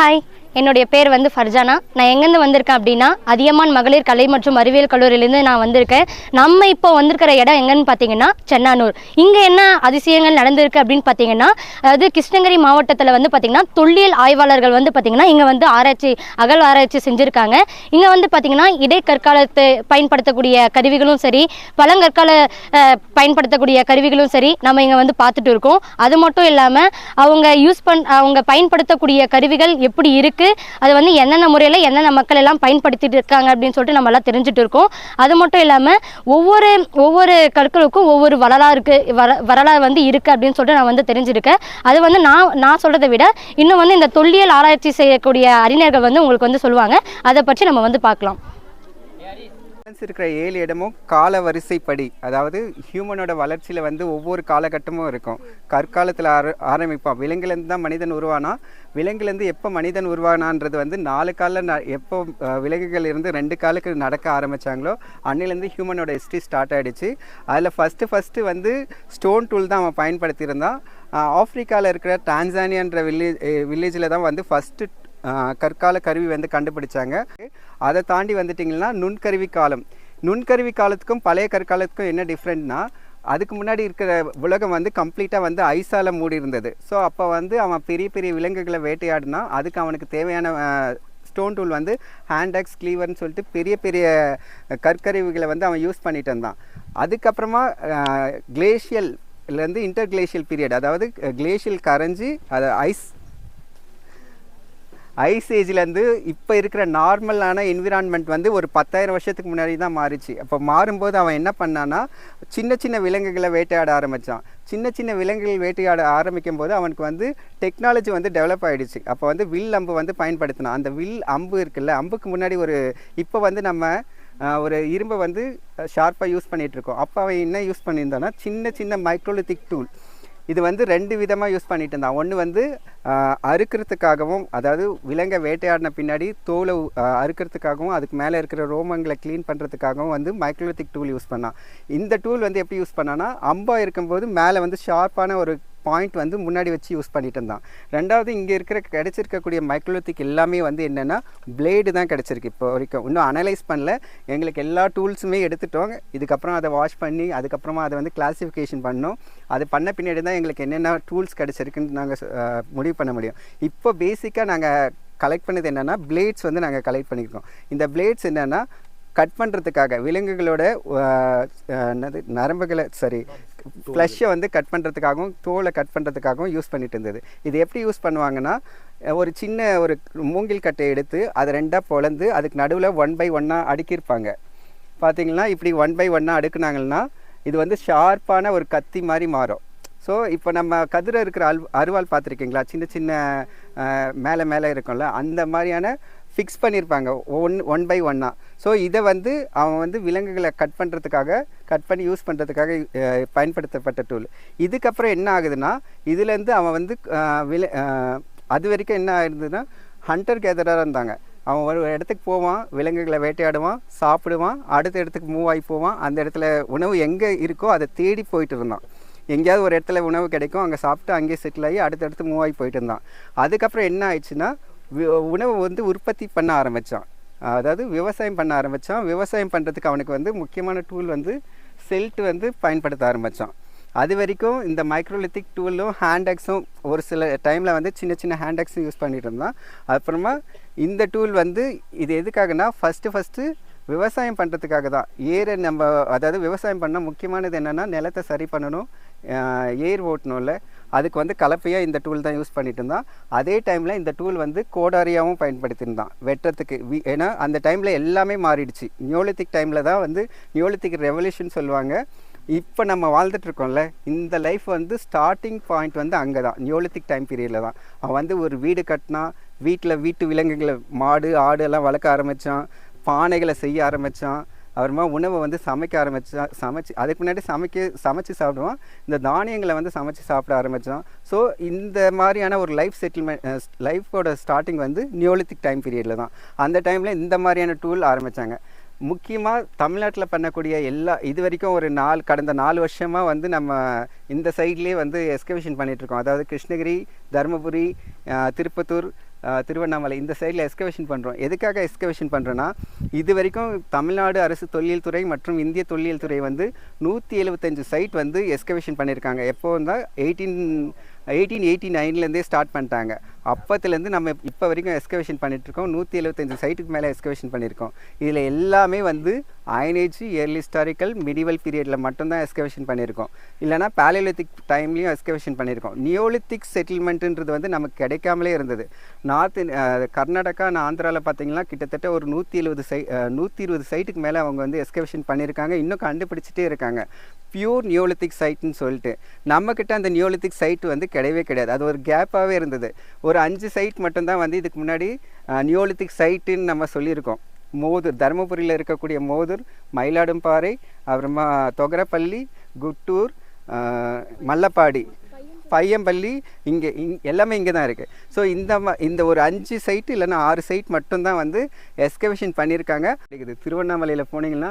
嗨。என்னுடைய பேர் வந்து ஃபர்ஜானா. நான் எங்கேருந்து வந்திருக்கேன் அப்படின்னா அதியமான் மகளிர் கலை மற்றும் அறிவியல் கல்லூரியிலேருந்து நான் வந்திருக்கேன். நம்ம இப்போ வந்திருக்கிற இடம் எங்கன்னு பார்த்தீங்கன்னா சென்னானூர். இங்கே என்ன அதிசயங்கள் நடந்திருக்கு அப்படின்னு பார்த்தீங்கன்னா அதாவது கிருஷ்ணகிரி மாவட்டத்தில் வந்து பார்த்தீங்கன்னா தொல்லியல் ஆய்வாளர்கள் வந்து பார்த்தீங்கன்னா இங்கே வந்து ஆராய்ச்சி அகல் ஆராய்ச்சி செஞ்சுருக்காங்க. இங்கே வந்து பார்த்தீங்கன்னா இடைக்கற்காலத்து பயன்படுத்தக்கூடிய கருவிகளும் சரி பழங்கற்கால பயன்படுத்தக்கூடிய கருவிகளும் சரி நம்ம இங்கே வந்து பார்த்துட்டு இருக்கோம். அது மட்டும் இல்லாமல் அவங்க யூஸ் பண் அவங்க பயன்படுத்தக்கூடிய கருவிகள் எப்படி இருக்கு. அது வந்து என்னென்ன முறையில் என்னென்ன மக்கள் எல்லாம் பயன்படுத்திட்டு இருக்காங்க அப்படின்னு சொல்லிட்டு நம்ம எல்லாம் தெரிஞ்சுட்டு இருக்கோம். அது மட்டும் இல்லாமல் ஒவ்வொரு ஒவ்வொரு கற்களுக்கும் ஒவ்வொரு வரலாறு இருக்குது வர வரலாறு வந்து இருக்கு அப்படின்னு சொல்லிட்டு நான் வந்து தெரிஞ்சிருக்கேன். அது வந்து நான் நான் சொல்கிறத விட இன்னும் வந்து இந்த தொல்லியல் ஆராய்ச்சி செய்யக்கூடிய அறிஞர்கள் வந்து உங்களுக்கு வந்து சொல்லுவாங்க. அதை பற்றி நம்ம வந்து பார்க்கலாம். பேலன்ஸ் இருக்கிற ஏழு இடமும் கால வரிசைப்படி அதாவது ஹியூமனோட வளர்ச்சியில் வந்து ஒவ்வொரு காலகட்டமும் இருக்கும். கற்காலத்தில் ஆர ஆரம்பிப்பான் விலங்குலேருந்து தான் மனிதன் உருவானா? விலங்குலேருந்து எப்போ மனிதன் உருவானான்றது வந்து நாலு காலில் ந எப்போ விலங்குகள் இருந்து ரெண்டு காலுக்கு நடக்க ஆரம்பித்தாங்களோ அன்னிலேருந்து ஹியூமனோட ஹிஸ்ட்ரி ஸ்டார்ட் ஆகிடுச்சு அதில் ஃபஸ்ட்டு ஃபஸ்ட்டு வந்து ஸ்டோன் டூல் தான் அவன் பயன்படுத்தியிருந்தான். ஆஃப்ரிக்காவில் இருக்கிற டான்சானியான்ற வில்லேஜ் வில்லேஜில் தான் வந்து ஃபஸ்ட்டு கற்கால கருவி வந்து கண்டுபிடிச்சாங்க. அதை தாண்டி வந்துட்டிங்கன்னா நுண்கருவி காலம். நுண்கருவி காலத்துக்கும் பழைய கற்காலத்துக்கும் என்ன டிஃப்ரெண்ட்னா அதுக்கு முன்னாடி இருக்கிற உலகம் வந்து கம்ப்ளீட்டாக வந்து ஐஸால் மூடி இருந்தது ஸோ அப்போ வந்து அவன் பெரிய பெரிய விலங்குகளை வேட்டையாடினா அதுக்கு அவனுக்கு தேவையான ஸ்டோன் டூல் வந்து ஹேண்டக்ஸ் க்ளீவர்னு சொல்லிட்டு பெரிய பெரிய கற்கருவிகளை வந்து அவன் யூஸ் பண்ணிட்டு இருந்தான். அதுக்கப்புறமா கிளேஷியல்லேருந்து இன்டர் கிளேஷியல் பீரியட் அதாவது கிளேஷியல் கரைஞ்சி அதை ஐஸ் ஐஸ் ஏஜ்லேருந்து இப்போ இருக்கிற நார்மலான என்விரான்மெண்ட் வந்து ஒரு பத்தாயிரம் வருஷத்துக்கு முன்னாடி தான் மாறிச்சு. அப்போ மாறும்போது அவன் என்ன பண்ணான்னா சின்ன சின்ன விலங்குகளை வேட்டையாட ஆரம்பித்தான் சின்ன சின்ன விலங்குகள் வேட்டையாட ஆரம்பிக்கும் போது அவனுக்கு வந்து டெக்னாலஜி வந்து டெவலப் ஆகிடுச்சு அப்போ வந்து வில் அம்பு வந்து பயன்படுத்தினான். அந்த வில் அம்பு இருக்குல்ல அம்புக்கு முன்னாடி ஒரு இப்போ வந்து நம்ம ஒரு இரும்பை வந்து ஷார்ப்பாக யூஸ் பண்ணிகிட்டு இருக்கோம். அப்போ அவன் என்ன யூஸ் பண்ணியிருந்தான்னா சின்ன சின்ன மைக்ரோலித்திக் டூல் இது வந்து ரெண்டு விதமாக யூஸ் பண்ணிட்டு இருந்தான். ஒன்று வந்து அறுக்கிறதுக்காகவும் அதாவது விலங்கை வேட்டையாடின பின்னாடி தோலை அறுக்கிறதுக்காகவும் அதுக்கு மேலே இருக்கிற ரோமங்களை க்ளீன் பண்ணுறதுக்காகவும் வந்து மைக்ரோலித்திக் டூல் யூஸ் பண்ணான். இந்த டூல் வந்து எப்படி யூஸ் பண்ணான்னா அம்பா இருக்கும்போது மேலே வந்து ஷார்ப்பான ஒரு பாயிண்ட் வந்து முன்னாடி வச்சு யூஸ் பண்ணிட்டு இருந்தான். ரெண்டாவது இங்கே இருக்கிற கிடச்சிருக்கக்கூடிய மைக்ரோலித்திக் எல்லாமே வந்து என்னென்னா பிளேடு தான் கிடச்சிருக்கு இப்போ வரைக்கும். இன்னும் அனலைஸ் பண்ணல. எங்களுக்கு எல்லா டூல்ஸுமே எடுத்துட்டோம். இதுக்கப்புறம் அதை வாஷ் பண்ணி அதுக்கப்புறமா அதை வந்து கிளாசிஃபிகேஷன் பண்ணோம். அது பண்ண பின்னாடி தான் எங்களுக்கு என்னென்ன டூல்ஸ் கிடச்சிருக்குன்னு நாங்கள் முடிவு பண்ண முடியும். இப்போ பேசிக்காக நாங்கள் கலெக்ட் பண்ணது என்னென்னா பிளேட்ஸ் வந்து நாங்கள் கலெக்ட் பண்ணியிருக்கோம் இந்த பிளேட்ஸ் என்னென்னா கட் பண்ணுறதுக்காக விலங்குகளோட என்னது நரம்புகளை சரி ஃப்ளஷ்ஷை வந்து கட் பண்ணுறதுக்காகவும் தோலை கட் பண்ணுறதுக்காகவும் யூஸ் பண்ணிட்டு இருந்தது. இது எப்படி யூஸ் பண்ணுவாங்கன்னா ஒரு சின்ன ஒரு மூங்கில் கட்டையை எடுத்து அதை ரெண்டாக பொழந்து அதுக்கு நடுவில் ஒன் பை ஒன்னாக அடுக்கியிருப்பாங்க. பார்த்தீங்கன்னா இப்படி ஒன் பை ஒன்னாக அடுக்குனாங்கன்னா இது வந்து ஷார்ப்பான ஒரு கத்தி மாதிரி மாறும். ஸோ இப்போ நம்ம கதிரை இருக்கிற அல் அருவாள் பார்த்துருக்கீங்களா? சின்ன சின்ன மேலே மேலே இருக்கும்ல அந்த மாதிரியான ஃபிக்ஸ் பண்ணியிருப்பாங்க ஒன் ஒன் பை ஒன்னாக ஸோ இதை வந்து அவன் வந்து விலங்குகளை கட் பண்ணுறதுக்காக கட் பண்ணி யூஸ் பண்ணுறதுக்காக பயன்படுத்தப்பட்ட டூல் இதுக்கப்புறம் என்ன ஆகுதுன்னா இதுலேருந்து அவன் வந்து வில அது வரைக்கும் என்ன ஆயிருந்ததுன்னா ஹண்டர் கேதராக இருந்தாங்க. அவன் ஒரு இடத்துக்கு போவான் விலங்குகளை வேட்டையாடுவான் சாப்பிடுவான் அடுத்த இடத்துக்கு மூவ் ஆகி போவான். அந்த இடத்துல உணவு எங்கே இருக்கோ அதை தேடி போயிட்டு இருந்தான். எங்கேயாவது ஒரு இடத்துல உணவு கிடைக்கும் அங்கே சாப்பிட்டு அங்கேயே செட்டில் ஆகி அடுத்தடுத்து மூவ் ஆகி போயிட்டு இருந்தான். அதுக்கப்புறம் என்ன ஆயிடுச்சுன்னா உணவு வந்து உற்பத்தி பண்ண ஆரம்பித்தான் அதாவது விவசாயம் பண்ண ஆரம்பித்தான் விவசாயம் பண்ணுறதுக்கு அவனுக்கு வந்து முக்கியமான டூல் வந்து செல்ட் வந்து பயன்படுத்த ஆரம்பித்தான் அது வரைக்கும் இந்த மைக்ரோலித்திக் டூலும் ஹேண்டக்ஸும் ஒரு சில டைமில் வந்து சின்ன சின்ன ஹேண்டக்ஸும் யூஸ் பண்ணிட்டு இருந்தான். அப்புறமா இந்த டூல் வந்து இது எதுக்காகனா ஃபஸ்ட்டு ஃபஸ்ட்டு விவசாயம் பண்ணுறதுக்காக தான். ஏரை நம்ம அதாவது விவசாயம் பண்ணால் முக்கியமானது என்னென்னா நிலத்தை சரி பண்ணணும். ஏர் ஓட்டணும்ல. அதுக்கு வந்து கலப்பையாக இந்த டூல் தான் யூஸ் பண்ணிட்டு இருந்தான். அதே டைமில் இந்த டூல் வந்து கோடாரியாகவும் பயன்படுத்தியிருந்தான் வெட்டுறதுக்கு வி- ஏன்னா அந்த டைமில் எல்லாமே மாறிடுச்சு. நியோலித்திக் டைமில் தான் வந்து நியோலித்திக் ரெவல்யூஷன் சொல்லுவாங்க. இப்போ நம்ம வாழ்ந்துட்டுருக்கோம்ல இந்த லைஃப் வந்து ஸ்டார்டிங் பாயிண்ட் வந்து அங்கே தான் நியோலித்திக் டைம் பீரியடில் தான். அவன் வந்து ஒரு வீடு கட்டினா வீட்டில் வீட்டு விலங்குகளை மாடு ஆடு எல்லாம் வளர்க்க ஆரம்பித்தான் பானைகளை செய்ய ஆரம்பித்தான் அப்புறமா உணவை வந்து சமைக்க ஆரம்பிச்சா சமைச்சு அதுக்கு முன்னாடி சமைக்க சமைச்சு சாப்பிடுவோம். இந்த தானியங்களை வந்து சமைச்சு சாப்பிட ஆரம்பித்தோம் ஸோ இந்த மாதிரியான ஒரு லைஃப் செட்டில்மெண்ட் லைஃபோட ஸ்டார்டிங் வந்து நியோலித்திக் டைம் பீரியடில் தான். அந்த டைமில் இந்த மாதிரியான டூல் ஆரம்பித்தாங்க முக்கியமாக தமிழ்நாட்டில் பண்ணக்கூடிய எல்லா இது வரைக்கும் ஒரு நாலு கடந்த நாலு வருஷமாக வந்து நம்ம இந்த சைட்லேயே வந்து எக்ஸ்கவிஷன் பண்ணிகிட்ருக்கோம் அதாவது கிருஷ்ணகிரி தருமபுரி திருப்பத்தூர் திருவண்ணாமலை இந்த சைடில் எஸ்கவேஷன் பண்ணுறோம் எதுக்காக எஸ்கவேஷன் பண்ணுறோன்னா இது வரைக்கும் தமிழ்நாடு அரசு தொழில் துறை மற்றும் இந்திய தொழில் துறை வந்து நூற்றி எழுபத்தஞ்சு சைட் வந்து எஸ்கவேஷன் பண்ணியிருக்காங்க எப்போ தான் எயிட்டீன் எயிட்டீன் எயிட்டி நைன்லேருந்தே ஸ்டார்ட் பண்ணிட்டாங்க. அப்பத்துலேருந்து நம்ம இப்போ வரைக்கும் எஸ்கவேஷன் பண்ணிகிட்ருக்கோம் நூற்றி எழுபத்தஞ்சு சைட்டுக்கு மேலே எஸ்கவேஷன் பண்ணியிருக்கோம். இதில் எல்லாமே வந்து அயனேஜ் இயர்லி ஹிஸ்டாரிக்கல் மிடிவல் பீரியடில் மட்டும்தான் எஸ்கவேஷன் பண்ணியிருக்கோம். இல்லைனா பேலியோலித்திக் டைம்லேயும் எஸ்கவேஷன் பண்ணியிருக்கோம். நியோலித்திக் செட்டில்மெண்ட்டுன்றது வந்து நமக்கு கிடைக்காமலே இருந்தது. நார்த் கர்நாடகா நான் ஆந்திராவில் பார்த்தீங்கன்னா கிட்டத்தட்ட ஒரு நூற்றி எழுபது சை நூற்றி இருபது சைட்டுக்கு மேலே அவங்க வந்து எஸ்கவேஷன் பண்ணியிருக்காங்க. இன்னும் கண்டுபிடிச்சிட்டே இருக்காங்க. பியூர் நியோலித்திக் சைட்னு சொல்லிட்டு. நம்மக்கிட்ட அந்த நியோலித்திக் சைட் வந்து கிடையவே கிடையாது. அது ஒரு கேப்பாகவே இருந்தது. ஒரு அஞ்சு சைட் மட்டும்தான் வந்து இதுக்கு முன்னாடி நியோலித்திக் சைட்டுன்னு நம்ம சொல்லியிருக்கோம். மோதூர் தருமபுரியில் இருக்கக்கூடிய மோதூர் மயிலாடும்பாறை அப்புறமா தொகரப்பள்ளி குட்டூர் மல்லப்பாடி பையம்பள்ளி இங்கே இங் எல்லாமே இங்கே தான் இருக்குது ஸோ இந்த ம இந்த ஒரு அஞ்சு சைட்டு இல்லைன்னா ஆறு சைட் மட்டும்தான் வந்து எஸ்கவேஷன் பண்ணியிருக்காங்க. இது திருவண்ணாமலையில் போனீங்கன்னா